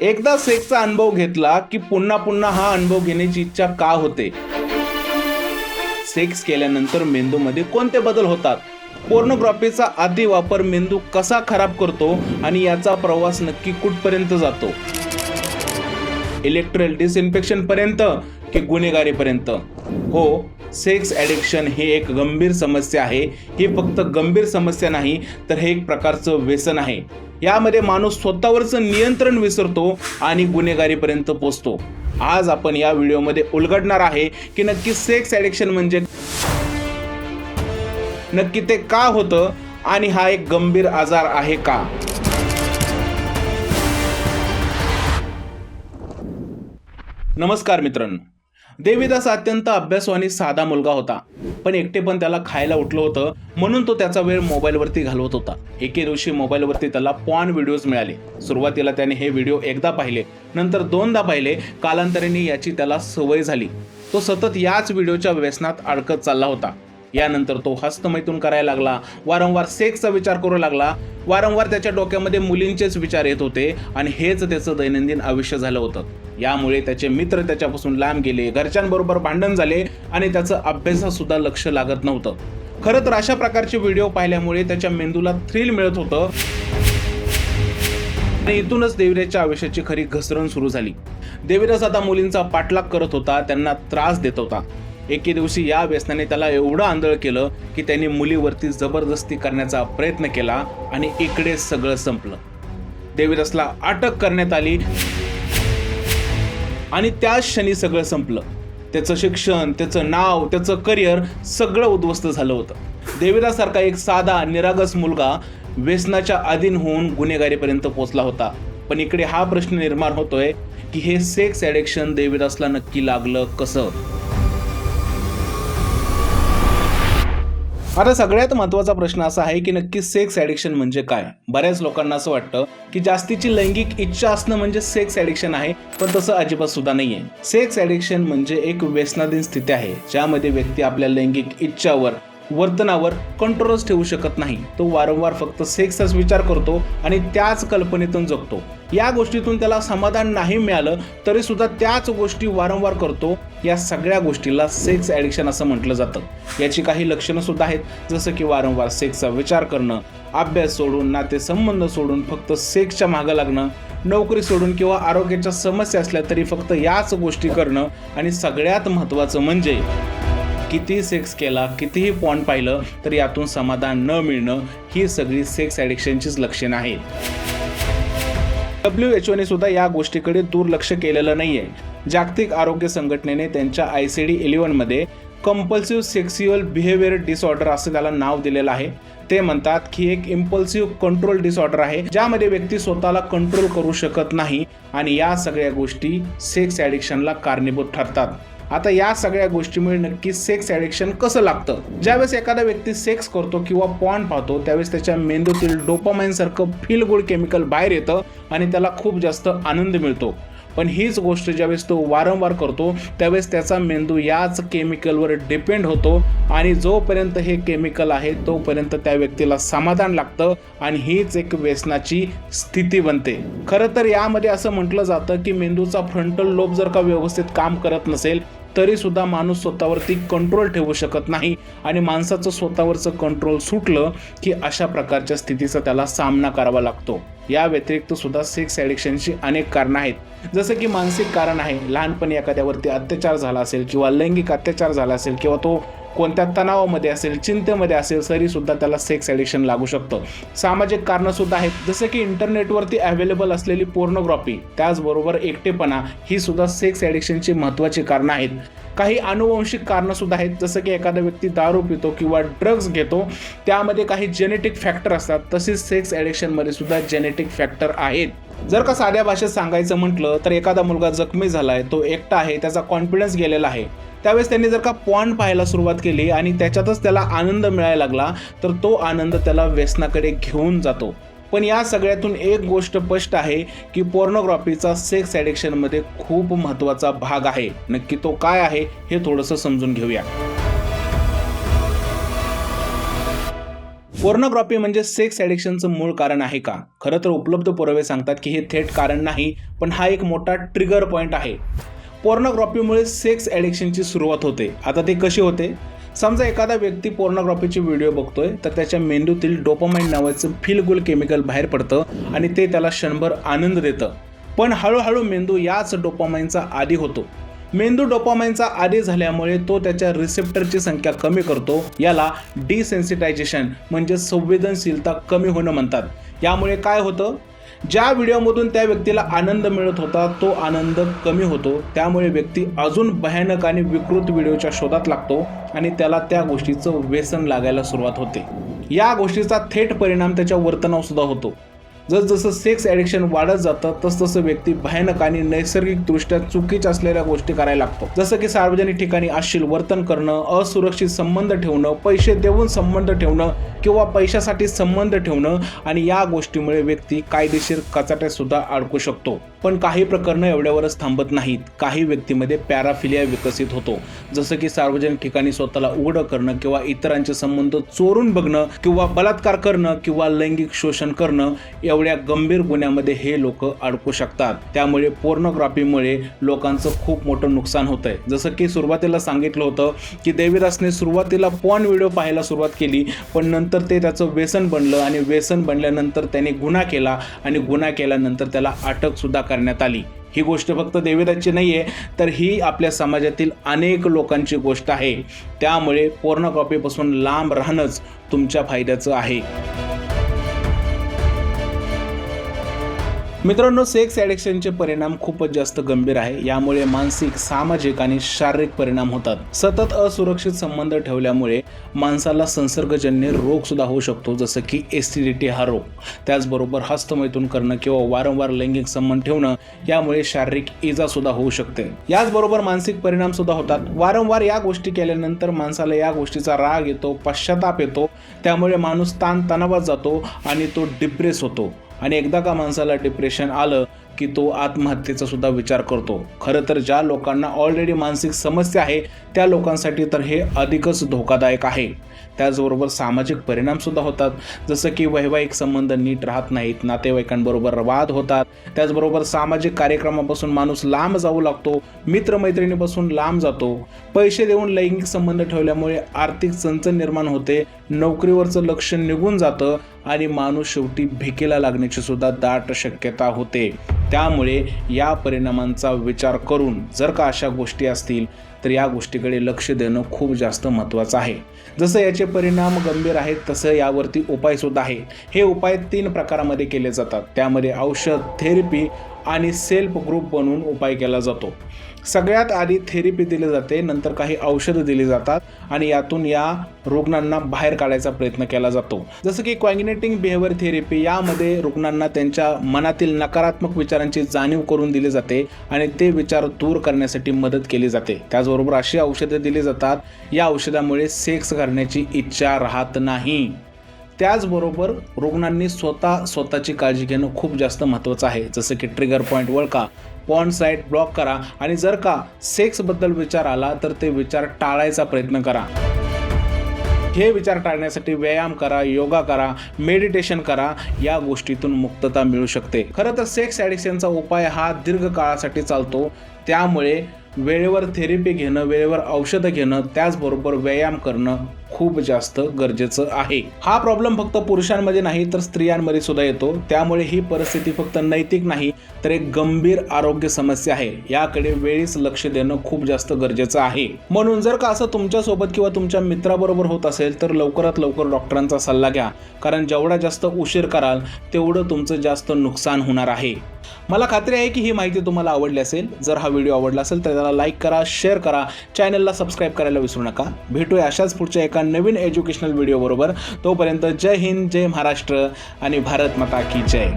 एकदा सेक्सचा अनुभव घेतला की पुन्हा पुन्हा हा अनुभव घेण्याची इच्छा का होते? सेक्स केल्यानंतर मेंदूमध्ये कोणते बदल होतात? पोर्नोग्राफीचा अति वापर मेंदू कसा खराब करतो आणि याचा प्रवास नक्की कुठपर्यंत जातो? इलेक्ट्रल डिसइन्फेक्शन पर्यंत की गुन्हेगारीपर्यंत? हो सेक्स ॲडिक्शन हे एक गंभीर समस्या आहे. ही फक्त गंभीर समस्या नाही तर हे एक प्रकारचं व्यसन आहे. यामध्ये माणूस स्वतःवरचं नियंत्रण विसरतो आणि गुन्हेगारीपर्यंत पोचतो. आज आपण या व्हिडिओमध्ये उलगडणार आहे की नक्की सेक्स ॲडिक्शन म्हणजे नक्की ते का होतं आणि हा एक गंभीर आजार आहे का? नमस्कार मित्रांनो. देवीदास अत्यंत अभ्यासू आणि साधा मुलगा होता. पण एकटे पण त्याला खायला उठलं होतं म्हणून तो त्याचा वेळ मोबाईलवरती घालवत होता. एके दिवशी मोबाईलवरती त्याला पॉन व्हिडिओज मिळाले. सुरुवातीला त्याने हे व्हिडिओ एकदा पाहिले नंतर दोनदा पाहिले कालांतराने याची त्याला सवय झाली. तो सतत याच व्हिडिओच्या व्यसनात अडकत चालला होता. यानंतर तो हस्तमैथून करायला लागला. वारंवार सेक्सचा विचार करू लागला. वारंवार त्याच्या डोक्यामध्ये मुलींचेच विचार येत होते आणि हेच त्याचं दैनंदिन आयुष्य झालं होतं. यामुळे त्याचे मित्र त्याच्यापासून लांब गेले घरच्यांबरोबर भांडण झाले आणि त्याचं अभ्यासातसुद्धा लक्ष लागत नव्हतं. खरं तर अशा प्रकारचे व्हिडिओ पाहिल्यामुळे त्याच्या मेंदूला थ्रिल मिळत होतं. आणि इथूनच देवीराजच्या आयुष्याची खरी घसरण सुरू झाली. देवीराज आता मुलींचा पाठलाग करत होता त्यांना त्रास देत होता. एके दिवशी या व्यसनाने त्याला एवढं आंधळ केलं की त्याने मुलीवरती जबरदस्ती करण्याचा प्रयत्न केला आणि इकडे सगळं संपलं. देवीदासला अटक करण्यात आली. आणि त्याच क्षणी सगळं संपलं. त्याचं शिक्षण त्याचं नाव त्याचं करिअर सगळं उद्ध्वस्त झालं होतं. देवीदासारखा एक साधा निरागस मुलगा व्यसनाच्या अधीन होऊन गुन्हेगारीपर्यंत पोहोचला होता. पण इकडे हा प्रश्न निर्माण होतोय की हे सेक्स ॲडिक्शन देवीदासला नक्की लागलं कसं? आता सगळ्यात महत्त्वाचा प्रश्न असा आहे की नक्की सेक्स ॲडिक्शन म्हणजे काय? बऱ्याच लोकांना असं वाटतं की जास्तीची लैंगिक इच्छा असणं म्हणजे सेक्स ॲडिक्शन आहे पण तसं अजिबात सुद्धा नाही आहे सेक्स ॲडिक्शन म्हणजे एक व्यसनाधीन स्थिती आहे ज्यामध्ये व्यक्ती आपल्या लैंगिक इच्छावर वर्तनावर कंट्रोलच ठेवू शकत नाही. तो वारंवार फक्त सेक्सचाच विचार करतो आणि त्याच कल्पनेतून जगतो. या गोष्टीतून त्याला समाधान नाही मिळालं तरी सुद्धा त्याच गोष्टी वारंवार करतो. या सगळ्या गोष्टीला सेक्स ॲडिक्शन असं म्हटलं जातं. याची काही लक्षणं सुद्धा आहेत. जसं की वारंवार सेक्सचा विचार करणं अभ्यास सोडून नातेसंबंध सोडून फक्त सेक्सच्या मागं लागणं नोकरी सोडून किंवा आरोग्याच्या समस्या असल्या तरी फक्त याच गोष्टी करणं आणि सगळ्यात महत्त्वाचं म्हणजे किती सेक्स केला कितीही पॉन पाहिलं तर यातून समाधान न मिळणं ही सगळी सेक्स ॲडिक्शनचीच लक्षणं आहेत. डब्ल्यू एच ओने सुद्धा या गोष्टीकडे दुर्लक्ष केलेलं नाही आहे जागतिक आरोग्य संघटनेने त्यांच्या आय सी डी इलेव्हनमध्ये कंपल्सिव्ह सेक्स्युअल बिहेवियर डिसऑर्डर असं त्याला नाव दिलेलं आहे. ते म्हणतात की एक इम्पल्सिव्ह कंट्रोल डिसऑर्डर आहे ज्यामध्ये व्यक्ती स्वतःला कंट्रोल करू शकत नाही आणि या सगळ्या गोष्टी सेक्स ॲडिक्शनला कारणीभूत ठरतात. आता या सगळ्या गोष्टीमुळे नक्की सेक्स ॲडिक्शन कसं लागतं? ज्यावेळेस एखादा व्यक्ती सेक्स करतो किंवा पॉन पाहतो त्यावेळेस त्याच्या मेंदूतील डोपामाइन सारखं फील गुड केमिकल बाहेर येतं आणि त्याला खूप जास्त आनंद मिळतो. पण हीच गोष्ट ज्यावेळेस तो वारंवार करतो त्यावेळेस त्याचा मेंदू याच केमिकलवर डिपेंड होतो आणि जोपर्यंत हे केमिकल आहे तोपर्यंत त्या व्यक्तीला समाधान लागतं आणि हीच एक व्यसनाची स्थिती बनते. खरं तर यामध्ये असं म्हटलं जातं की मेंदूचा फ्रंटल लोब जर का व्यवस्थित काम करत नसेल तरी सुद्धा माणूस स्वतःवरती कंट्रोल ठेवू शकत नाही. आणि माणसाचं स्वतःवरचं कंट्रोल सुटलं की अशा प्रकारच्या स्थितीचा त्याला सामना करावा लागतो. या व्यतिरिक्त सुद्धा सेक्स ॲडिक्शनची अनेक कारणं आहेत. जसं की मानसिक कारण आहे. लहानपणी एखाद्यावरती अत्याचार झाला असेल किंवा लैंगिक अत्याचार झाला असेल किंवा तो कोणत्या तणावामध्ये असेल चिंतेमध्ये असेल तरी सुद्धा त्याला सेक्स ॲडिक्शन लागू शकतं. सामाजिक कारणंसुद्धा आहेत. जसं की इंटरनेटवरती अवेलेबल असलेली पोर्नोग्राफी त्याचबरोबर एकटेपणा ही सुद्धा सेक्स ॲडिक्शनची महत्त्वाची कारणं आहेत. काही अनुवंशिक कारणं सुद्धा आहेत. जसं की एखादा व्यक्ती दारू पितो किंवा ड्रग्ज घेतो त्यामध्ये काही जेनेटिक फॅक्टर असतात. तसेच सेक्स ॲडिक्शनमध्ये सुद्धा जेनेटिक फॅक्टर आहेत. जर का साध्या भाषेत सांगायचं म्हटलं तर एखादा मुलगा जखमी झालाय तो एकटा आहे त्याचा कॉन्फिडन्स गेलेला आहे. त्यावेळेस त्यांनी जर का पॉन पाहायला सुरुवात केली आणि त्याच्यातच त्याला आनंद मिळायला लागला तर तो आनंद त्याला व्यसनाकडे घेऊन जातो. पण या सगळ्यातून एक गोष्ट स्पष्ट आहे की पोर्नोग्राफीचा सेक्स ॲडिक्शनमध्ये खूप महत्त्वाचा भाग आहे. नक्की तो काय आहे हे थोडंसं समजून घेऊया. पोर्नोग्राफी म्हणजे सेक्स ॲडिक्शनचं मूळ कारण आहे का? खरं तर उपलब्ध पुरावे सांगतात की हे थेट कारण नाही पण हा एक मोठा ट्रिगर पॉईंट आहे. पोर्नोग्राफीमुळे सेक्स ॲडिक्शनची सुरुवात होते. आता ते कशी होते? समजा एखादा व्यक्ती पोर्नोग्राफीचे व्हिडिओ बघतोय तर त्याच्या मेंदूतील डोपामाइन नावाचं फील गुल केमिकल बाहेर पडतं आणि ते त्याला क्षणभर आनंद देतं. पण हळूहळू मेंदू याच डोपामाइनचा आदी होतो. मेंदू डोपामाइनचा आधी झाल्यामुळे तो त्याच्या रिसेप्टरची संख्या कमी करतो. याला डिसेन्सिटायझेशन म्हणजे संवेदनशीलता कमी होणं म्हणतात. यामुळे काय होतं? ज्या व्हिडिओमधून त्या व्यक्तीला आनंद मिळत होता तो आनंद कमी होतो. त्यामुळे व्यक्ती अजून भयानक आणि विकृत व्हिडिओच्या शोधात लागतो आणि त्याला त्या गोष्टीचं व्यसन लागायला सुरुवात होते. या गोष्टीचा थेट परिणाम त्याच्या वर्तनावर सुद्धा होतो. जसजसं सेक्स ॲडिक्शन वाढत जातं तसतसं व्यक्ती भयानक आणि नैसर्गिकदृष्ट्या चुकीच्या असलेल्या गोष्टी करायला लागतो. जसं की सार्वजनिक ठिकाणी अश्लील वर्तन करणं असुरक्षित संबंध ठेवणं पैसे देऊन संबंध ठेवणं किंवा पैशासाठी संबंध ठेवणं आणि या गोष्टीमुळे व्यक्ती कायदेशीर कचाट्यात सुद्धा अडकू शकतो. पण काही प्रकरणं एवढ्यावरच थांबत नाहीत. काही व्यक्तीमध्ये पॅराफिलिया विकसित होतो. जसं की सार्वजनिक ठिकाणी स्वतःला उघडं करणं किंवा इतरांचे संबंध चोरून बघणं किंवा बलात्कार करणं किंवा लैंगिक शोषण करणं एवढ्या गंभीर गुन्ह्यामध्ये हे लोक अडकू शकतात. त्यामुळे पोर्नोग्राफीमुळे लोकांचं खूप मोठं नुकसान होत आहे जसं की सुरुवातीला सांगितलं होतं की देवीदासने सुरुवातीला पॉन व्हिडिओ पाहायला सुरुवात केली पण नंतर ते त्याचं व्यसन बनलं आणि व्यसन बनल्यानंतर त्याने गुन्हा केला आणि गुन्हा केल्यानंतर त्याला अटकसुद्धा कर करण्यात आली. ही गोष्ट फक्त देवीदासची नाही आहे तर ही आपल्या समाजातील अनेक लोकांची गोष्ट आहे. त्यामुळे पोर्नोग्राफीपासून लांब राहणंच तुमच्या फायद्याचं आहे. मित्रांनो सेक्स ॲडिक्शनचे परिणाम खूपच जास्त गंभीर आहे. यामुळे मानसिक सामाजिक आणि शारीरिक परिणाम होतात. सतत असुरक्षित संबंध ठेवल्यामुळे माणसाला संसर्गजन्य रोग सुद्धा होऊ शकतो जसं की एसिडिटी हा रोग. त्याचबरोबर हस्तमैथून करणं किंवा वारंवार लैंगिक संबंध ठेवणं यामुळे शारीरिक इजा सुद्धा होऊ शकते. याचबरोबर मानसिक परिणाम सुद्धा होतात. वारंवार या गोष्टी केल्यानंतर माणसाला या गोष्टीचा राग येतो पश्चाताप येतो. त्यामुळे माणूस ताणतणावात जातो आणि तो डिप्रेस होतो. आणि एकदा का माणसाला डिप्रेशन आलं की तो आत्महत्येचा सुद्धा विचार करतो. खरं तर ज्या लोकांना ऑलरेडी मानसिक समस्या आहे त्या लोकांसाठी तर हे अधिकच धोकादायक आहे. त्याचबरोबर सामाजिक परिणामसुद्धा होतात. जसं की वैवाहिक संबंध नीट राहत नाहीत नातेवाईकांबरोबर वाद होतात. त्याचबरोबर सामाजिक कार्यक्रमापासून माणूस लांब जाऊ लागतो मित्रमैत्रिणीपासून लांब जातो. पैसे देऊन लैंगिक संबंध ठेवल्यामुळे आर्थिक चणचण निर्माण होते नोकरीवरचं लक्ष निघून जातं आणि माणूस शेवटी भिकेला लागण्याची सुद्धा दाट शक्यता होते. त्यामुळे या परिणामांचा विचार करून जर का अशा गोष्टी असतील तर या गोष्टीकडे लक्ष देणं खूप जास्त महत्त्वाचं आहे. जसं याचे परिणाम गंभीर आहेत तसं यावरती उपायसुद्धा आहे हे उपाय तीन प्रकारामध्ये केले जातात. त्यामध्ये औषध थेरपी आणि सेल्फ ग्रुप बनवून उपाय केला जातो. सगळ्यात आधी थेरपी दिली जाते नंतर काही औषधं दिली जातात आणि यातून या रुग्णांना बाहेर काढायचा प्रयत्न केला जातो. जसं की क्वॅग्नेटिंग बिहेवियर थेरपी यामध्ये रुग्णांना त्यांच्या मनातील नकारात्मक विचारांची जाणीव करून दिली जाते आणि ते विचार दूर करण्यासाठी मदत केली जाते. त्याचबरोबर अशी औषधं दिली जातात या औषधामुळे सेक्स करण्याची इच्छा राहत नाही. त्याचबरोबर रुग्णांनी स्वतः स्वतःची काळजी घेणं खूप जास्त महत्त्वाचं आहे. जसं की ट्रिगर पॉईंट ओळखा पॉन साईट ब्लॉक करा आणि जर का सेक्सबद्दल विचार आला तर ते विचार टाळायचा प्रयत्न करा. हे विचार टाळण्यासाठी व्यायाम करा योगा करा मेडिटेशन करा या गोष्टीतून मुक्तता मिळू शकते. खरं तर सेक्स ॲडिक्शनचा उपाय हा दीर्घ काळासाठी चालतो. त्यामुळे वेळेवर थेरपी घेणं वेळेवर औषधं घेणं त्याचबरोबर व्यायाम करणं खूप जास्त गरजेचं आहे. हा प्रॉब्लेम फक्त पुरुषांमध्ये नाही तर स्त्रियांमध्ये सुद्धा येतो. त्यामुळे ही परिस्थिती फक्त नैतिक नाही तर एक गंभीर आरोग्य समस्या आहे. याकडे वेळीच लक्ष देणं खूप जास्त गरजेचं आहे. म्हणून जर का असं तुमच्यासोबत किंवा तुमच्या मित्राबरोबर होत असेल तर लवकरात लवकर डॉक्टरांचा सल्ला घ्या. कारण जेवढा जास्त उशीर कराल तेवढं तुमचं जास्त नुकसान होणार आहे. मला खात्री आहे की ही माहिती तुम्हाला आवडली असेल. जर हा व्हिडिओ आवडला असेल तर त्याला लाईक करा शेअर करा. चॅनलला सबस्क्राईब करायला विसरू नका. भेटूया अशाच पुढच्या एका नवीन एज्युकेशनल व्हिडिओबरोबर तोपर्यंत जय हिंद जय महाराष्ट्र आणि भारत माता की जय.